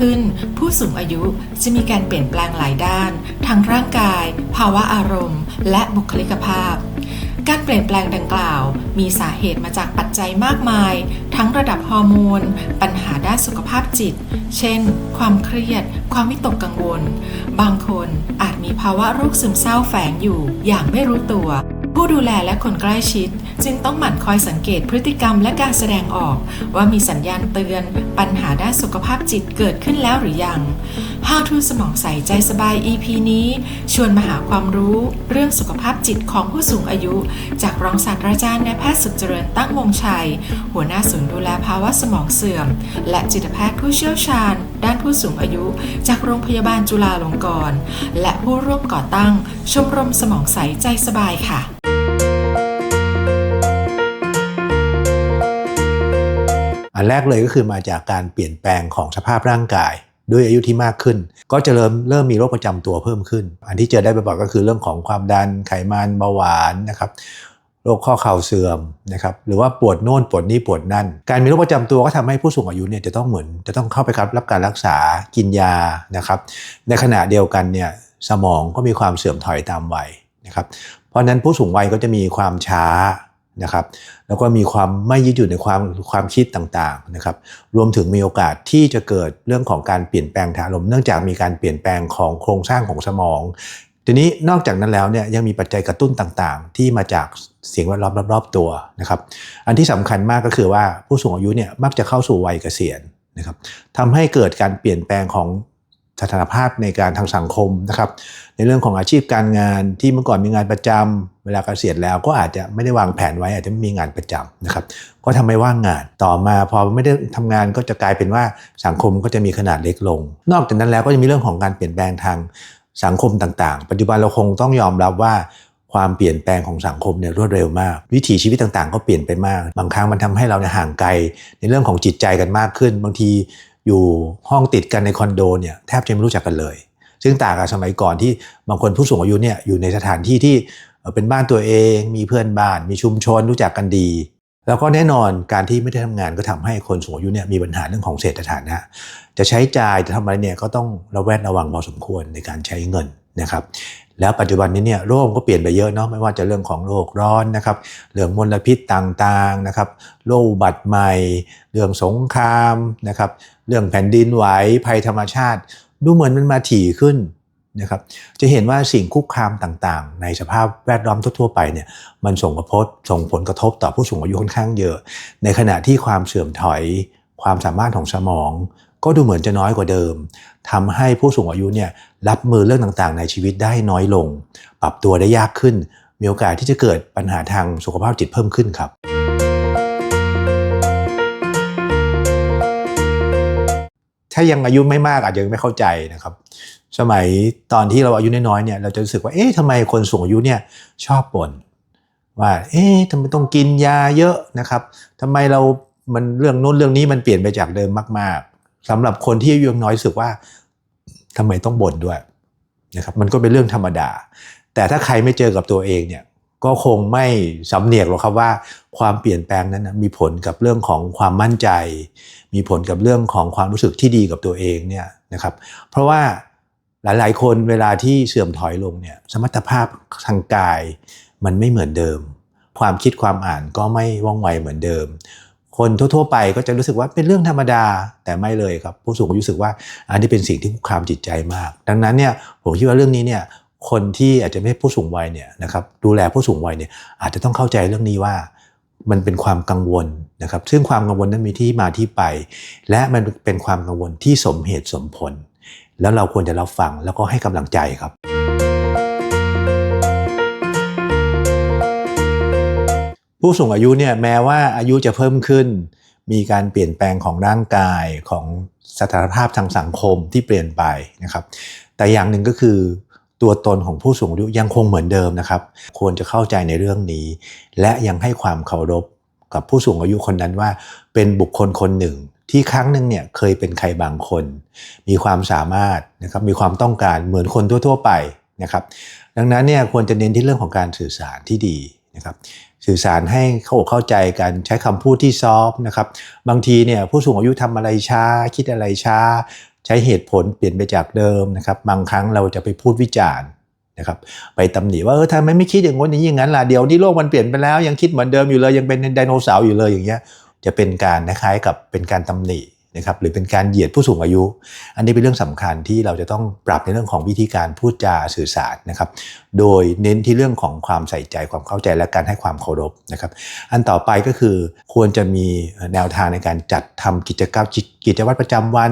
ขึ้น ผู้สูงอายุจะมีการเปลี่ยนแปลงหลายด้าน ทั้งร่างกาย ภาวะอารมณ์ และบุคลิกภาพ การเปลี่ยนแปลงดังกล่าว มีสาเหตุมาจากปัจจัยมากมาย ทั้งระดับฮอร์โมน ปัญหาด้านสุขภาพจิต เช่น ความเครียด ความวิตกกังวล บางคนอาจมีภาวะโรคซึมเศร้าแฝงอยู่อย่างไม่รู้ตัว ผู้ดูแลและคนใกล้ชิด จึงต้องหมั่นคอยสังเกตพฤติกรรมและการแสดงออก ว่ามีสัญญาณเตือน ปัญหาด้านสุขภาพจิตเกิดขึ้นแล้วหรือยัง How to สมองใสใจสบาย EP นี้ ชวนมาหาความรู้เรื่องสุขภาพจิตของผู้สูงอายุ จากรองศาสตราจารย์นายแพทย์สุขเจริญตั้งวงชัย หัวหน้าศูนย์ดูแลภาวะสมองเสื่อม และจิตแพทย์ผู้เชี่ยวชาญ ด้านผู้สูงอายุ จากโรงพยาบาลจุฬาลงกรณ์และผู้ร่วมก่อตั้ง ชมรมสมองใสใจสบายค่ะ อันแรกเลยก็คือมาจากการเปลี่ยนแปลงของสภาพร่างกาย ด้วยอายุที่มากขึ้น ก็จะเริ่มเริ่มมีโรคประจำตัวเพิ่มขึ้น อันที่เจอได้บ่อยๆก็คือเรื่องของความดันไขมันเบาหวานนะครับโรคข้อเข่าเสื่อมนะครับหรือว่าปวดโน่นปวดนี่ปวดนั่น การมีโรคประจำตัวก็ทำให้ผู้สูงอายุเนี่ยจะต้องเหมือนจะต้องเข้าไปรับรับการรักษากินยานะครับ ในขณะเดียวกันเนี่ยสมองก็มีความเสื่อมถอยตามวัยนะครับ เพราะฉะนั้นผู้สูงวัยก็จะมีความช้า นะครับ แล้วก็มีความไม่ยืดหยุ่นในความความคิดต่างๆนะครับ รวมถึงมีโอกาสที่จะเกิดเรื่องของการเปลี่ยนแปลงทางอารมณ์เนื่องจากมีการเปลี่ยนแปลงของโครงสร้างของสมอง ทีนี้นอกจากนั้นแล้วเนี่ยยังมีปัจจัยกระตุ้นต่างๆ ที่มาจากเสิ่งแวดล้อมรอบๆตัวนะครับ อันที่สำคัญมากก็คือว่าผู้สูงอายุเนี่ยมักจะเข้าสู่วัยเกษียณนะครับทำให้เกิดการเปลี่ยนแปลงของ สถานภาพในการทางสังคมนะครับ ในเรื่องของอาชีพการงานที่เมื่อก่อนมีงานประจำเวลาเกษียณแล้วก็อาจจะไม่ได้วางแผนไว้ อาจจะไม่มีงานประจำนะครับ ก็ทำให้ว่างงานต่อมาพอไม่ได้ทำงานก็จะกลายเป็นว่าสังคมก็จะมีขนาดเล็กลง นอกจากนั้นแล้วก็จะมีเรื่องของการเปลี่ยนแปลงทางสังคมต่างๆ ปัจจุบันเราคงต้องยอมรับว่าความเปลี่ยนแปลงของสังคมเนี่ยรวดเร็วมาก วิถีชีวิตต่างๆ ก็เปลี่ยนไปมาก บางครั้งมันทำให้เราเนี่ยห่างไกล ในเรื่องของจิตใจกันมากขึ้น บางที อยู่ห้องติดกันในคอนโดเนี่ยแทบจะไม่รู้จักกันเลย ซึ่งต่างกับสมัยก่อนที่บางคนผู้สูงอายุเนี่ยอยู่ในสถานที่ที่เป็นบ้านตัวเอง มีเพื่อนบ้าน มีชุมชนรู้จักกันดี แล้วก็แน่นอนการที่ไม่ได้ทำงานก็ทำให้คนสูงอายุเนี่ยมีปัญหาเรื่องของเศรษฐฐานะ จะใช้จ่ายจะทำอะไรเนี่ยก็ต้องระแวดระวังพอสมควรในการใช้เงินนะครับ แล้วปัจจุบันนี้เนี่ยโรคก็เปลี่ยนไปเยอะเนาะไม่ว่าจะเรื่องของโรคร้อนนะครับเรื่องมลพิษต่างๆนะครับโรคบัติใหม่ เรื่องสงครามนะครับเรื่องแผ่นดินไหวภัยธรรมชาติ ดูเหมือนมันมาถี่ขึ้นนะครับจะเห็นว่าสิ่งคุกคามต่างๆ ในสภาพแวดล้อมทั่วๆไปเนี่ยมันส่งกระทบส่งผลกระทบต่อผู้สูงอายุค่อนข้างเยอะ ในขณะที่ความเสื่อมถอยความสามารถของสมอง ก็ดูเหมือนจะน้อยกว่าเดิมทำให้ผู้สูงอายุเนี่ยรับมือเรื่องต่างๆ ในชีวิตได้น้อยลง ปรับตัวได้ยากขึ้น มีโอกาสที่จะเกิดปัญหาทางสุขภาพจิตเพิ่มขึ้นครับ ถ้ายังอายุไม่มากอาจจะยังไม่เข้าใจนะครับ สมัยตอนที่เราอายุน้อยๆเนี่ยเราจะรู้สึกว่าเอ๊ะทำไมคนสูงอายุเนี่ยชอบบ่นว่าเอ๊ะทำไมต้องกินยาเยอะนะครับทำไมเรามันเรื่องโน้นเรื่องนี้มันเปลี่ยนไปจากเดิมมาก สำหรับคนที่อายุยังน้อยรู้สึกว่าทำไมต้องบ่นด้วยนะครับมันก็เป็นเรื่องธรรมดา แต่ถ้าใครไม่เจอกับตัวเองเนี่ยก็คงไม่สำเนียกหรอกครับว่าความเปลี่ยนแปลงนั้นนะมีผลกับเรื่องของความมั่นใจ มีผลกับเรื่องของความรู้สึกที่ดีกับตัวเองเนี่ยนะครับ เพราะว่าหลายๆ คนเวลาที่เสื่อมถอยลงเนี่ยสมรรถภาพทางกายมันไม่เหมือนเดิม ความคิดความอ่านก็ไม่ว่องไวเหมือนเดิม คนทั่วๆไปก็จะรู้สึกว่าเป็นเรื่องธรรมดาแต่ไม่เลยครับ ผู้สูงอายุรู้สึกว่าอันนี้เป็นสิ่งที่คุกคามจิตใจมาก ดังนั้นเนี่ยผมคิดว่าเรื่องนี้เนี่ยคนที่อาจจะไม่ผู้สูงวัยเนี่ยนะครับดูแลผู้สูงวัยเนี่ยอาจจะต้องเข้าใจเรื่องนี้ว่ามันเป็นความกังวลนะครับ ซึ่งความกังวลนั้นมีที่มาที่ไป และมันเป็นความกังวลที่สมเหตุสมผล แล้วเราควรจะรับฟังแล้วก็ให้กำลังใจครับ ผู้สูงอายุเนี่ยแม้ว่าอายุจะเพิ่มขึ้น มีการเปลี่ยนแปลงของร่างกายของสถานภาพทางสังคมที่เปลี่ยนไปนะครับ แต่อย่างหนึ่งก็คือตัวตนของผู้สูงอายุยังคงเหมือนเดิมนะครับ ควรจะเข้าใจในเรื่องนี้ และยังให้ความเคารพกับผู้สูงอายุคนนั้นว่า เป็นบุคคลคนหนึ่ง ที่ครั้งหนึ่งเนี่ยเคยเป็นใครบางคน มีความสามารถนะครับมีความต้องการเหมือนคนทั่ว ๆ ไปนะครับ ดังนั้นเนี่ยควรจะเน้นที่เรื่องของการสื่อสารที่ดี นะครับสื่อสารให้เข้าเข้าใจกันใช้คำพูดที่ซอฟต์นะครับบางทีเนี่ยผู้สูงอายุทำอะไรช้า คิดอะไรช้า ใช้เหตุผลเปลี่ยนไปจากเดิมนะครับบางครั้งเราจะไปพูดวิจารณ์นะครับไปตำหนิว่าเออทำไมไม่คิดอย่างนั้นอย่างนี้อย่างนั้นล่ะเดี๋ยวนี้โลกมันเปลี่ยนไปแล้วยังคิดเหมือนเดิมอยู่เลยยังเป็นไดโนเสาร์อยู่เลยอย่างเงี้ยจะเป็นการคล้ายๆกับเป็นการตำหนิ นะครับหรือเป็นการเหยียดผู้สูงอายุ อันนี้เป็นเรื่องสำคัญที่เราจะต้องปรับในเรื่องของวิธีการพูดจาสื่อสารนะครับ โดยเน้นที่เรื่องของความใส่ใจความเข้าใจและการให้ความเคารพนะครับ อันต่อไปก็คือควรจะมีแนวทางในการจัดทำกิจกรรมกิจวัตรประจำวัน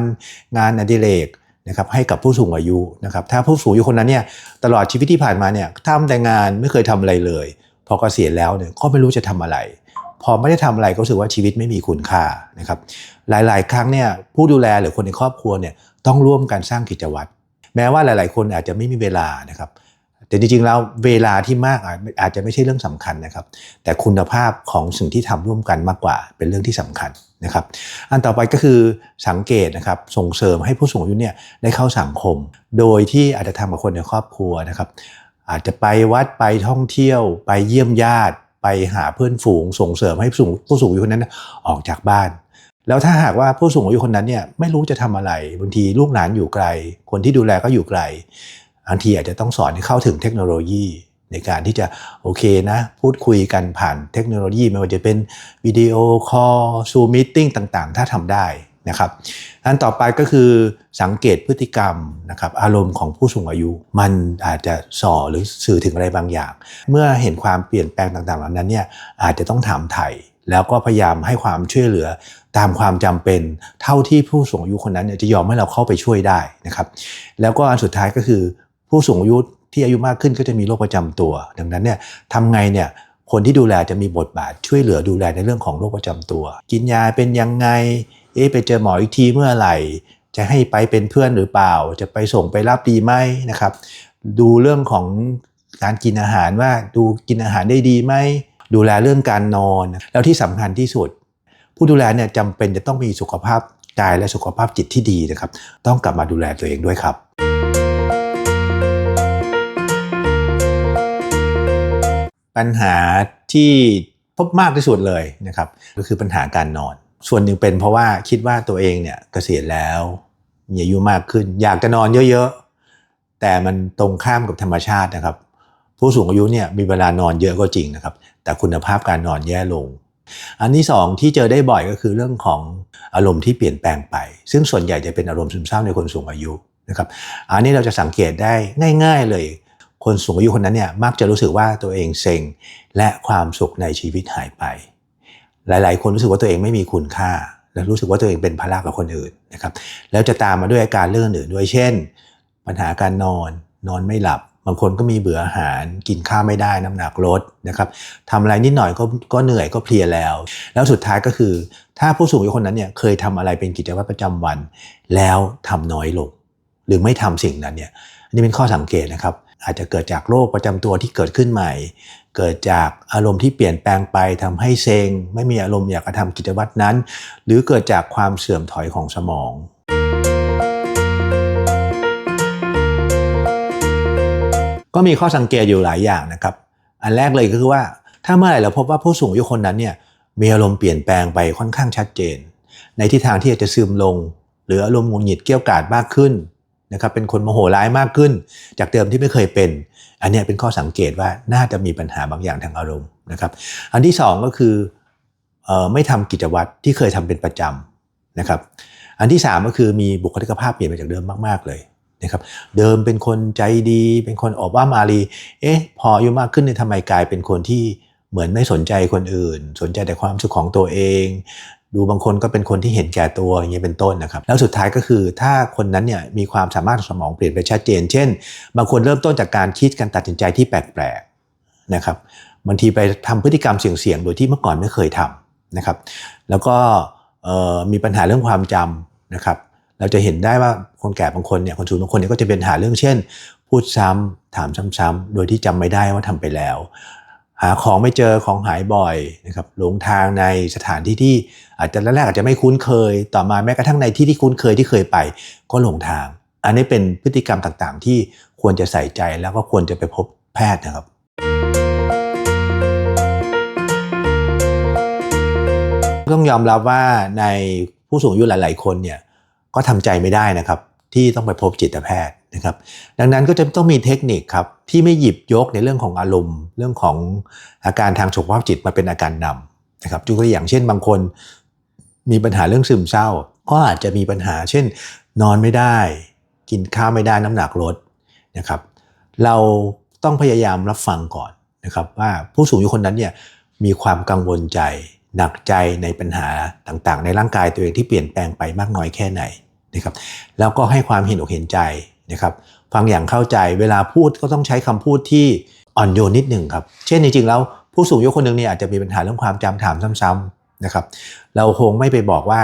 งานอดิเรกนะครับให้กับผู้สูงอายุนะครับ ถ้าผู้สูงอายุคนนั้นเนี่ยตลอดชีวิตที่ผ่านมาเนี่ยทำแต่งานไม่เคยทำอะไรเลย พอเกษียณแล้วเนี่ยก็ไม่รู้จะทำอะไร อไม่ได้ทำอะไรก็รู้สึกว่าชีวิตไม่มีคุณค่านะครับหลาย ๆ ครั้งเนี่ยผู้ดูแลหรือคนในครอบครัวเนี่ยต้องร่วมกันสร้างกิจวัตรแม้ว่าหลาย ๆ คนอาจจะไม่มีเวลานะครับแต่จริง ๆ แล้วเวลาที่มากอาจจะไม่ใช่เรื่องสำคัญนะครับ แต่คุณภาพของสิ่งที่ทำร่วมกันมากกว่าเป็นเรื่องที่สำคัญนะครับ อันต่อไปก็คือสังเกตนะครับส่งเสริมให้ผู้สูงอายุเนี่ยได้เข้าสังคม โดยที่อาจจะทำกับคนในครอบครัวนะครับ อาจจะไปวัดไปท่องเที่ยว ไปเยี่ยมญาติ ไปหาเพื่อนฝูงส่งเสริมให้ผู้สูงผู้สูงอายุคนนั้นออกจากบ้าน แล้วถ้าหากว่าผู้สูงอายุคนนั้นเนี่ยไม่รู้จะทำอะไรบางทีลูกหลานอยู่ไกล คนที่ดูแลก็อยู่ไกลบางทีอาจจะต้องสอนให้เข้าถึงเทคโนโลยีในการที่จะโอเคนะ พูดคุยกันผ่านเทคโนโลยี ไม่ว่าจะเป็นวิดีโอคอลซูมมิ팅ต่าง ๆ ถ้าทำได้ นะครับอันต่อไปก็คือสังเกตพฤติกรรมนะครับอารมณ์ของผู้สูงอายุ มันอาจจะส่อหรือสื่อถึงอะไรบางอย่าง เมื่อเห็นความเปลี่ยนแปลงต่างๆเหล่านั้นเนี่ยอาจจะต้องถามไถ่แล้วก็พยายามให้ความช่วยเหลือตามความจำเป็น เท่าที่ผู้สูงอายุคนนั้นเนี่ยจะยอมให้เราเข้าไปช่วยได้นะครับ แล้วก็อันสุดท้ายก็คือผู้สูงอายุที่อายุมากขึ้นก็จะมีโรคประจำตัว ดังนั้นเนี่ยทำไงเนี่ยคนที่ดูแลจะมีบทบาทช่วยเหลือดูแลในเรื่องของโรคประจำตัว กินยาเป็นยังไง เอ๊ะไปเจอหมออีกทีเมื่อไหร่ จะให้ไปเป็นเพื่อนหรือเปล่า จะไปส่งไปรับดีไหมนะครับ ดูเรื่องของการกินอาหารว่าดูกินอาหารได้ดีไหมดูแลเรื่องการนอน แล้วที่สำคัญที่สุด ผู้ดูแลเนี่ยจำเป็นจะต้องมีสุขภาพกายและสุขภาพจิตที่ดีนะครับ ต้องกลับมาดูแลตัวเองด้วยครับปัญหาที่พบมากที่สุดเลยนะครับก็คือปัญหาการนอน ส่วนหนึ่งเป็นเพราะว่าคิดว่าตัวเองเนี่ยเกษียณแล้วมีอายุมากขึ้น อยากจะนอนเยอะๆ แต่มันตรงข้ามกับธรรมชาตินะครับ ผู้สูงอายุเนี่ยมีเวลานอนเยอะก็จริงนะครับ แต่คุณภาพการนอนแย่ลง อันที่สองที่เจอได้บ่อยก็คือเรื่องของอารมณ์ที่เปลี่ยนแปลงไป ซึ่งส่วนใหญ่จะเป็นอารมณ์ซึมเศร้าในคนสูงอายุนะครับอันนี้เราจะสังเกตได้ง่าย ๆ เลย คนสูงอายุคนนั้นเนี่ยมักจะรู้สึกว่าตัวเองเซ็งและความสุขในชีวิตหายไป หลาย ๆ คนรู้สึกว่าตัวเองไม่มีคุณค่า และรู้สึกว่าตัวเองเป็นภาระกับคนอื่นนะครับ แล้วจะตามมาด้วยอาการเรื่องอื่นด้วย เช่น ปัญหาการนอน นอนไม่หลับ บางคนก็มีเบื่ออาหาร กินข้าวไม่ได้ น้ำหนักลดนะครับทำอะไรนิดหน่อยก็ก็เหนื่อยก็เพลียแล้ว แล้วสุดท้ายก็คือ ถ้าผู้สูงอายุคนนั้นเนี่ยเคยทำอะไรเป็นกิจวัตรประจำวัน แล้วทำน้อยลง หรือไม่ทำสิ่งนั้นเนี่ยนนี้เป็นข้อสังเกตนะครับอาจจะเกิดจากโรคประจำตัวที่เกิดขึ้นใหม่ เกิดจากอารมณ์ที่เปลี่ยนแปลงไปทำให้เซงไม่มีอารมณ์อยากจะทำกิจวัตรนั้น หรือเกิดจากความเสื่อมถอยของสมองก็มีข้อสังเกตอยู่หลายอย่างนะครับ อันแรกเลยก็คือว่าถ้าเมื่อไหร่เราพบว่าผู้สูงอายุคนนั้นเนี่ยมีอารมณ์เปลี่ยนแปลงไปค่อนข้างชัดเจน ในทิศทางที่อาจจะซึมลง หรืออารมณ์หงุดหงิดเกี้ยวกาดมากขึ้น นะครับเป็นคนโมโหร้ายมากขึ้น จากเดิมที่ไม่เคยเป็น อันนี้เป็นข้อสังเกตว่าน่าจะมีปัญหาบางอย่างทางอารมณ์นะครับ อันที่สองก็คืออไม่ทำกิจวัตรที่เคยทำเป็นประจำนะครับ อันที่สามก็คือมีบุคลิกภาพเปลี่ยนไปจากเดิมมากๆเลยนะครับเดิมเป็นคนใจดี เป็นคนออบว่ามารีเอ๊ะพออายุมากขึ้นเนี่ยทำไมกลายเป็นคนที่เหมือนไม่สนใจคนอื่น สนใจแต่ความสุขของตัวเอง ดูบางคนก็เป็นคนที่เห็นแก่ตัวอย่างเงี้ยเป็นต้นนะครับ แล้วสุดท้ายก็คือถ้าคนนั้นเนี่ยมีความสามารถสมองเปลี่ยนไปชัดเจน เช่น บางคนเริ่มต้นจากการคิดการตัดสินใจที่แปลกๆนะครับบางทีไปทำพฤติกรรมเสี่ยงๆโดยที่เมื่อก่อนไม่เคยทำนะครับ แล้วก็มีปัญหาเรื่องความจำนะครับ เราจะเห็นได้ว่าคนแก่บางคนเนี่ยคนสูงบางคนเนี่ยก็จะเป็นหาเรื่องเช่น พูดซ้ำถามซ้ำๆโดยที่จำไม่ได้ว่าทำไปแล้ว หาของไม่เจอของหายบ่อยนะครับหลงทางในสถานที่ที่อาจจะแรกๆอาจจะไม่คุ้นเคย ต่อมาแม้กระทั่งในที่ที่คุ้นเคยที่เคยไป ก็หลงทาง อันนี้เป็นพฤติกรรมต่างๆ ที่ควรจะใส่ใจแล้วก็ควรจะไปพบแพทย์นะครับต้องยอมรับว่าในผู้สูงอายุหลาย ๆ คนเนี่ยก็ทำใจไม่ได้นะครับ ที่ต้องไปพบจิตแพทย์ นะครับ ดังนั้นก็จะต้องมีเทคนิคครับที่ไม่หยิบยกในเรื่องของอารมณ์ เรื่องของอาการทางสุขภาพจิตมาเป็นอาการนำนะครับยกตัวอย่างเช่นบางคน มีปัญหาเรื่องซึมเศร้า ก็อาจจะมีปัญหา เช่น นอนไม่ได้ กินข้าวไม่ได้น้ำหนักลดนะครับ เราต้องพยายามรับฟังก่อนนะครับ ว่าผู้สูงอายุคนนั้นเนี่ยมีความกังวลใจหนักใจในปัญหาต่างๆ ในร่างกายตัวเองที่เปลี่ยนแปลงไปมากน้อยแค่ไหนนะครับ แล้วก็ให้ความเห็นอกเห็นใจ นะครับฟังอย่างเข้าใจเวลาพูดก็ต้องใช้คำพูดที่อ่อนโยนนิดหนึ่งครับ เช่นจริงๆแล้วผู้สูงอายุคนหนึ่งเนี่ยอาจจะมีปัญหาเรื่องความจำถามซ้ำๆนะครับ เราคงไม่ไปบอกว่า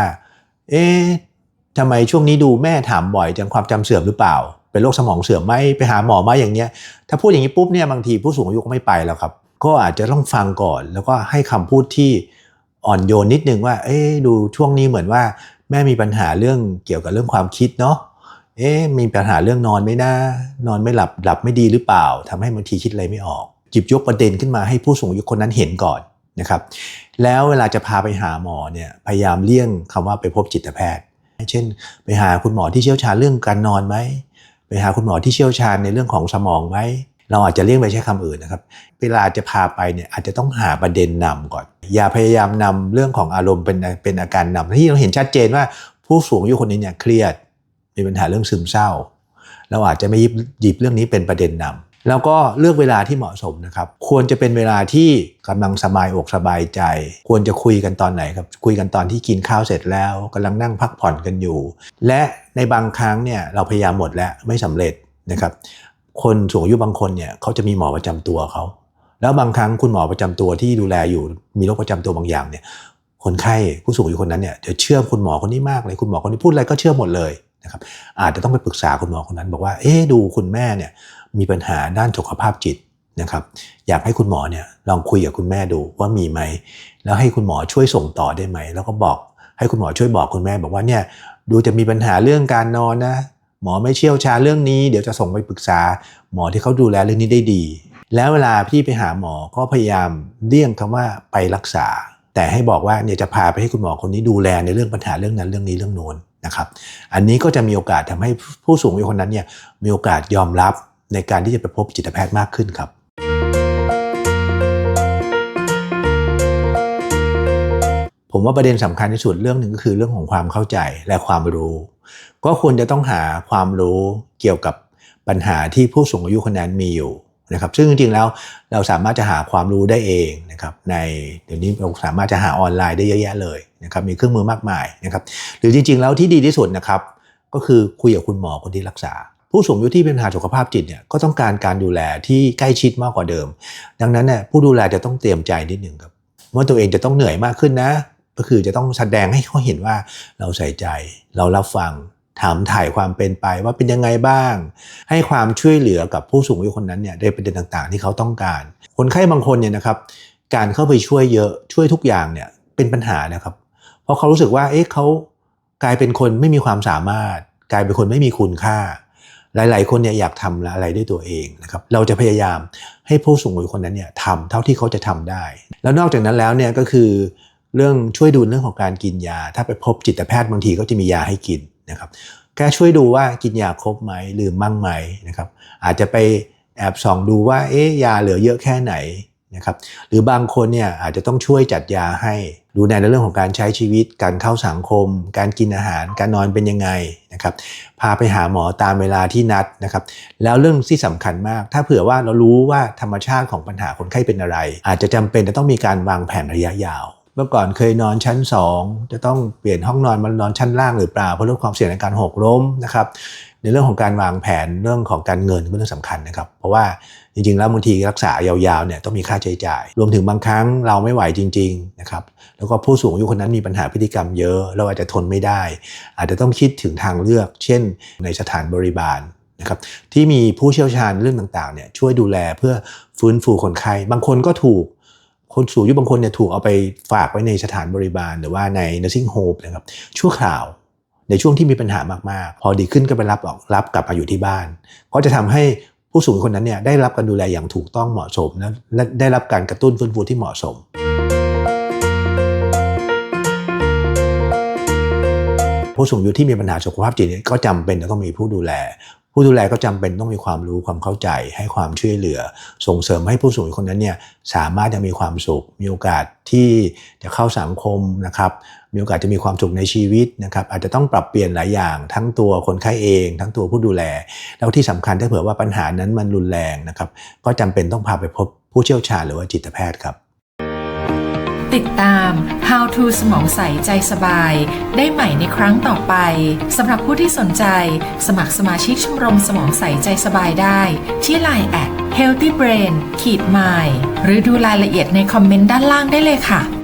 เอ๊ะทำไมช่วงนี้ดูแม่ถามบ่อยจังความจำเสื่อมหรือเปล่า เป็นโรคสมองเสื่อมไหมไปหาหมอไหมาอย่างเงี้ย ถ้าพูดอย่างนี้ปุ๊บเนี่ยบางทีผู้สูงอายุก็ไม่ไปแล้วครับ ก็อาจจะต้องฟังก่อน แล้วก็ให้คำพูดที่อ่อนโยนนิดนึงว่า เอ๊ะดูช่วงนี้เหมือนว่าแม่มีปัญหาเรื่องเกี่ยวกับเรื่องความคิดเนาะ เอ๊ะมีปัญหาเรื่องนอนไม่น่านอนไม่หลับหลับไม่ดีหรือเปล่าทำให้บางทีคิดอะไรไม่ออกหยิบยกประเด็นขึ้นมาให้ผู้สูงอายุคนนั้นเห็นก่อนนะครับ แล้วเวลาจะพาไปหาหมอเนี่ยพยายามเลี่ยงคำว่าไปพบจิตแพทย์เช่น ไปหาคุณหมอที่เชี่ยวชาญเรื่องการนอนไหมไปหาคุณหมอที่เชี่ยวชาญในเรื่องของสมองไหมเราอาจจะเลี่ยงไปใช้คำอื่นนะครับ เวลาจะพาไปเนี่ยอาจจะต้องหาประเด็นนำก่อน อย่าพยายามนำเรื่องของอารมณ์เป็นเป็นอาการนำที่เราเห็นชัดเจนว่าผู้สูงอายุคนนี้เนี่ยเครียด มีปัญหาเรื่องซึมเศร้า เราอาจจะไม่หยิบหยิบเรื่องนี้เป็นประเด็นนำแล้วก็เลือกเวลาที่เหมาะสมนะครับ ควรจะเป็นเวลาที่กำลังสบายอกสบายใจ ควรจะคุยกันตอนไหนครับ คุยกันตอนที่กินข้าวเสร็จแล้วกำลังนั่งพักผ่อนกันอยู่ และในบางครั้งเนี่ยเราพยายามหมดแล้วไม่สำเร็จนะครับ คนสูงอายุบางคนเนี่ยเขาจะมีหมอประจำตัวเขาแล้วบางครั้งคุณหมอประจำตัวที่ดูแลอยู่มีโรคประจำตัวบางอย่างเนี่ยคนไข้ผู้สูงอายุคนนั้นเนี่ยจะเชื่อคุณหมอคนนี้มากเลยคุณหมอคนนี้พูดอะไรก็เชื่อหมดเลย นะครับอาจจะต้องไปปรึกษาคุณหมอคนนั้น บอกว่าเอ๊ะดูคุณแม่เนี่ยมีปัญหาด้านสุขภาพจิตนะครับอยากให้คุณหมอเนี่ยลองคุยกับคุณแม่ดูว่ามีไหม แล้วให้คุณหมอช่วยส่งต่อได้ไหม แล้วก็บอกให้คุณหมอช่วยบอกคุณแม่ บอกว่าเนี่ยดูจะมีปัญหาเรื่องการนอนนะหมอไม่เชี่ยวชาญเรื่องนี้ เดี๋ยวจะส่งไปปรึกษา หมอที่เขาดูแลเรื่องนี้ได้ดี แล้วเวลาพี่ไปหาหมอก็พยายามเลี่ยงคำว่าไปรักษา แต่ให้บอกว่าเนี่ยจะพาไปให้คุณหมอคนนี้ดูแลในเรื่องปัญหาเรื่องนั้นเรื่องนี้เรื่องโน้น นะครับ อันนี้ก็จะมีโอกาสทำให้ผู้สูงอายุคนนั้นเนี่ยมีโอกาสยอมรับในการที่จะไปพบจิตแพทย์มากขึ้นครับผมว่าประเด็นสำคัญที่สุดเรื่องหนึ่งก็คือเรื่องของความเข้าใจและความรู้ ก็ควรจะต้องหาความรู้เกี่ยวกับปัญหาที่ผู้สูงอายุคนนั้นมีอยู่ นะครับซึ่งจริงๆแล้วเราสามารถจะหาความรู้ได้เองนะครับในเดี๋ยวนี้เราสามารถจะหาออนไลน์ได้เยอะแยะเลยนะครับมีเครื่องมือมากมายนะครับหรือจริงๆแล้วที่ดีที่สุดนะครับก็คือคุยกับคุณหมอคนที่รักษา ผู้สูงอายุที่เป็นปัญหาสุขภาพจิตเนี่ยก็ต้องการการดูแลที่ใกล้ชิดมากกว่าเดิม ดังนั้นเนี่ยผู้ดูแลจะต้องเตรียมใจนิดหนึ่งครับว่าตัวเองจะต้องเหนื่อยมากขึ้นนะ ก็คือจะต้องแสดงให้เขาเห็นว่าเราใส่ใจเรารับฟัง ถามถ่ายความเป็นไปว่าเป็นยังไงบ้าง ให้ความช่วยเหลือกับผู้สูงอายุคนนั้นเนี่ยในประเด็นต่างๆ ที่เขาต้องการ คนไข้บางคนเนี่ยนะครับ การเข้าไปช่วยเยอะช่วยทุกอย่างเนี่ยเป็นปัญหานะครับ เพราะเขารู้สึกว่าเอ๊ะเขากลายเป็นคนไม่มีความสามารถ กลายเป็นคนไม่มีคุณค่า หลาย ๆ คนเนี่ยอยากทำอะไรด้วยตัวเองนะครับเราจะพยายามให้ผู้สูงอายุคนนั้นเนี่ยทำเท่าที่เขาจะทำได้ แล้วนอกจากนั้นแล้วเนี่ยก็คือเรื่องช่วยดูเรื่องของการกินยา ถ้าไปพบจิตแพทย์บางทีก็จะมียาให้กิน นะครับแค่ช่วยดูว่ากินยาครบไหมลืมมั่งไหมนะครับ อาจจะไปแอบส่องดูว่าเอ๊ะยาเหลือเยอะแค่ไหนนะครับหรือบางคนเนี่ยอาจจะต้องช่วยจัดยาให้ดูในเรื่องของการใช้ชีวิต การเข้าสังคม การกินอาหาร การนอนเป็นยังไงนะครับพาไปหาหมอตามเวลาที่นัดนะครับแล้วเรื่องที่สำคัญมาก ถ้าเผื่อว่าเรารู้ว่าธรรมชาติของปัญหาคนไข้เป็นอะไร อาจจะจำเป็นจะต้องมีการวางแผนระยะยาว เมื่อก่อนเคยนอนชั้น 2 จะต้องเปลี่ยนห้องนอนมานอนชั้นล่างหรือเปล่าเพราะลดความเสี่ยงในการหกล้มนะครับในเรื่องของการวางแผนเรื่องของการเงินเป็นเรื่องสำคัญนะครับ เพราะว่าจริงๆ แล้วบางทีรักษายาวๆเนี่ยต้องมีค่าใช้จ่าย รวมถึงบางครั้งเราไม่ไหวจริงๆนะครับแล้วก็ผู้สูงอายุคนนั้นมีปัญหาพฤติกรรมเยอะเราอาจจะทนไม่ได้ อาจจะต้องคิดถึงทางเลือก เช่น ในสถานบริบาลนะครับที่มีผู้เชี่ยวชาญเรื่องต่างๆเนี่ยช่วยดูแลเพื่อฟื้นฟูคนไข้บางคนก็ถูก คนสูงอายุบางคนเนี่ยถูกเอาไปฝากไว้ในสถานบริบาล หรือว่าใน nursing home นะครับชั่วคราวในช่วงที่มีปัญหามากๆ พอดีขึ้นก็ไปรับออกรับกลับมาอยู่ที่บ้าน ก็จะทำให้ผู้สูงอายุคนนั้นเนี่ยได้รับการดูแลอย่างถูกต้องเหมาะสมและและได้รับการกระตุ้นฟื้นฟูที่เหมาะสม ผู้สูงอายุที่มีปัญหาสุขภาพจิตเนี่ยก็จำเป็นจะต้องมีผู้ดูแล ผู้ดูแลก็จำเป็นต้องมีความรู้ความเข้าใจ ให้ความช่วยเหลือ ส่งเสริมให้ผู้สูงอายุคนนั้นเนี่ยสามารถจะมีความสุข มีโอกาสที่จะเข้าสังคมนะครับ มีโอกาสจะมีความสุขในชีวิตนะครับ อาจจะต้องปรับเปลี่ยนหลายอย่าง ทั้งตัวคนไข้เอง ทั้งตัวผู้ดูแล แล้วที่สำคัญถ้าเผื่อว่าปัญหานั้นมันรุนแรงนะครับ ก็จำเป็นต้องพาไปพบผู้เชี่ยวชาญหรือว่าจิตแพทย์ครับ ติดตาม How to สมองใสใจสบาย ได้ใหม่ในครั้งต่อไปสำหรับผู้ที่สนใจ สมัครสมาชิกชมรมสมองใสใจสบายได้ ที่ Line at healthy brain ขีด m i หรือดูรายละเอียดในคอมเมนต์ด้านล่างได้เลยค่ะ